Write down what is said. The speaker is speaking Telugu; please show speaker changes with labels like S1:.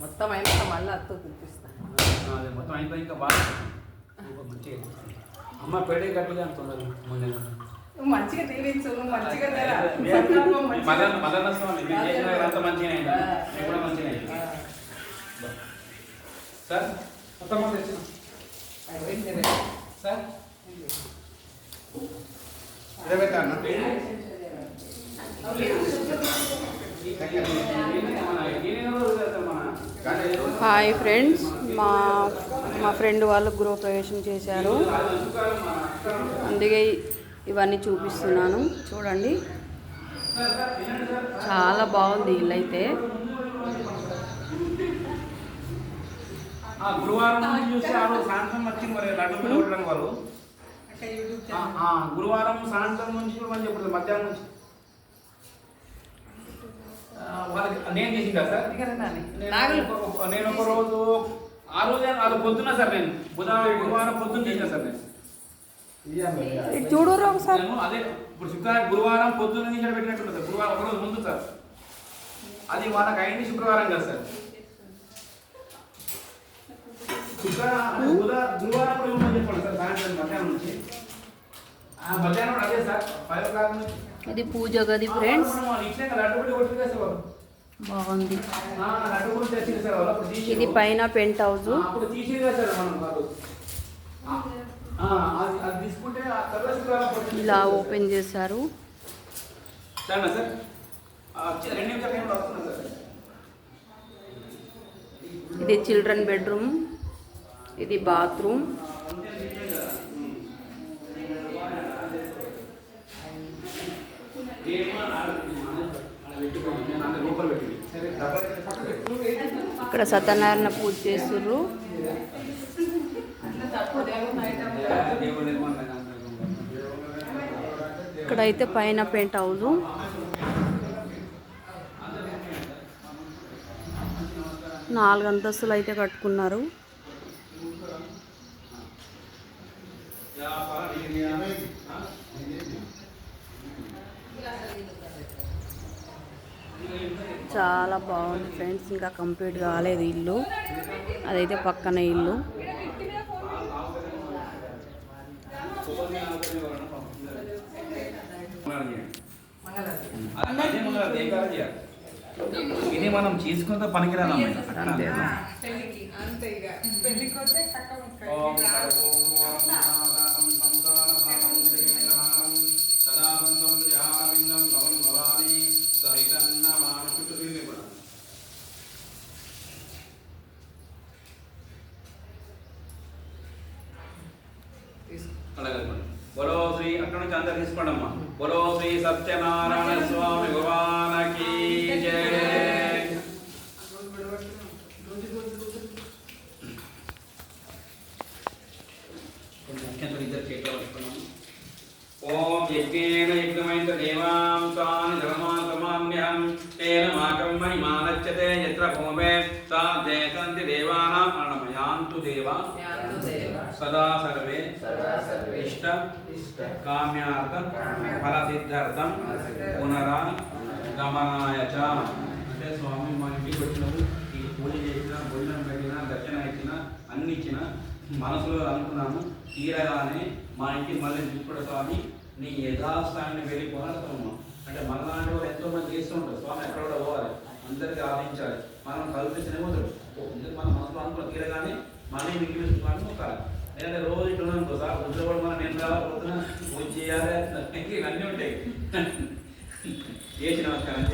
S1: మొత్తం అయినాక మళ్ళీ అత్త చూపిస్తాను
S2: అదే మొత్తం అయిపోయి ఇంకా బాగా మంచిగా. అమ్మ పెడే గట్టిగా అంటున్నారు ముందు
S1: నువ్వు మంచిగా తీరించు మంచిగా.
S2: మదన స్వామి అంత మంచిగా కూడా మంచిగా. సార్ మొత్తం తెచ్చిన. సార్.
S3: ఇరవై తాను.
S4: హాయ్ ఫ్రెండ్స్ మా మా ఫ్రెండ్ వాళ్ళు గృహప్రవేశం చేశారు. అందుకే ఇవన్నీ చూపిస్తున్నాను. చూడండి. చాలా బాగుంది ఇల్లు అయితే
S2: ఆ, గురువారం నుంచి సాయంత్రం వచ్చింది మరి లడ్డు పిల్ల కొట్టడం వాళ్ళు
S1: అక్క యూట్యూబ్
S2: ఆ,
S1: ఛానల్.
S2: ఆ, గురువారం సాయంత్రం నుంచి కూడా మంచి ఇప్పుడు మధ్యాహ్నం నుంచి ఆ, వాళ్ళకి నేను చేసింది కదా సార్. నేను ఒక- రోజు ఆ రోజే అది పొద్దున్న సార్ నేను. బుధవారం గురువారం పొద్దున్న చేసిన సార్ నేను.
S4: చూడరు ఒకసారి.
S2: నేను అదే ఇప్పుడు శుక్రవారం గురువారం పొద్దున్న నుంచి పెట్టినట్టు సార్. గురువారం ఒక రోజు ముందు సార్. అది వాళ్ళకి అయింది శుక్రవారం కదా సార్. శుక్రవారం గురువారం కూడా చెప్పండి సార్ సాయంత్రం మధ్యాహ్నం నుంచి. ఆ మధ్యాహ్నం అదే సార్. ఫైవ్ ఓ క్లాక్ నుంచి.
S4: ఇది పూజ గది ఫ్రెండ్స్ బాగుంది. ఇది పైన పెంట్ హౌస్. ఇలా ఓపెన్ చేశారు. ఇది చిల్డ్రన్ బెడ్రూమ్. ఇది బాత్రూమ్.
S2: ఇక్కడ
S4: సత్యనారాయణ పూజ చేస్తుర్రు.
S2: ఇక్కడ
S4: అయితే పైన పెయింట్ హౌస్ నాలుగు అంతస్తులు అయితే కట్టుకున్నారు. చాలా బాగుంది ఫ్రెండ్స్. ఇంకా కంప్లీట్ కాలేదు ఇల్లు. అదైతే పక్కన ఇల్లు.
S2: ఇది మనం చేసుకుంటే పనికిరాదమ్మా
S1: తీసుకో.
S2: బలో శ్రీ అక్కడ నుంచి అందరు తీసుకోండి అమ్మా బలో శ్రీ సత్యనారాయణ స్వామి భగవానకి జయ ఓం యజ్ఞేన యజ్ఞమైన దేవా అన్నమయాంతు దేవా
S1: యాంతు దేవ.
S2: సదా సర్వే కామ్యార్థం
S1: కామ్యార్థం
S2: ఫలసిద్ధార్థం పునరా గమనాయ అంటే స్వామి మా ఇంటికి వచ్చినప్పుడు ఈ పూజ చేసిన భోజనం పెట్టినా దర్శనం ఇచ్చిన అన్ని ఇచ్చిన మనసులో అనుకున్నాను. తీరగానే మా ఇంటికి మళ్ళీ చూపుడు స్వామి నీ యథాస్థానాన్ని వెళ్ళి పోరాడతామమ్మా అంటే మనలాంటి వాళ్ళు ఎంతో మంది చేస్తూ ఉంటారు. స్వామి ఎక్కడ కూడా పోవాలి. అందరికీ ఆపించాలి మనం కల్పించనే వదరు ఎందుకు మన మనసులో అనుకున్న తీరగానే మళ్ళీ మిగిలిన సుఖాన్ని మొక్కాలి లేదంటే రోజు ఇట్లా అనుకో సార్ పొద్దున కూడా మనం నేను రావాలి పొద్దున పూజ చేయాలి అన్నీ ఉంటాయి. చేసి నమస్కారం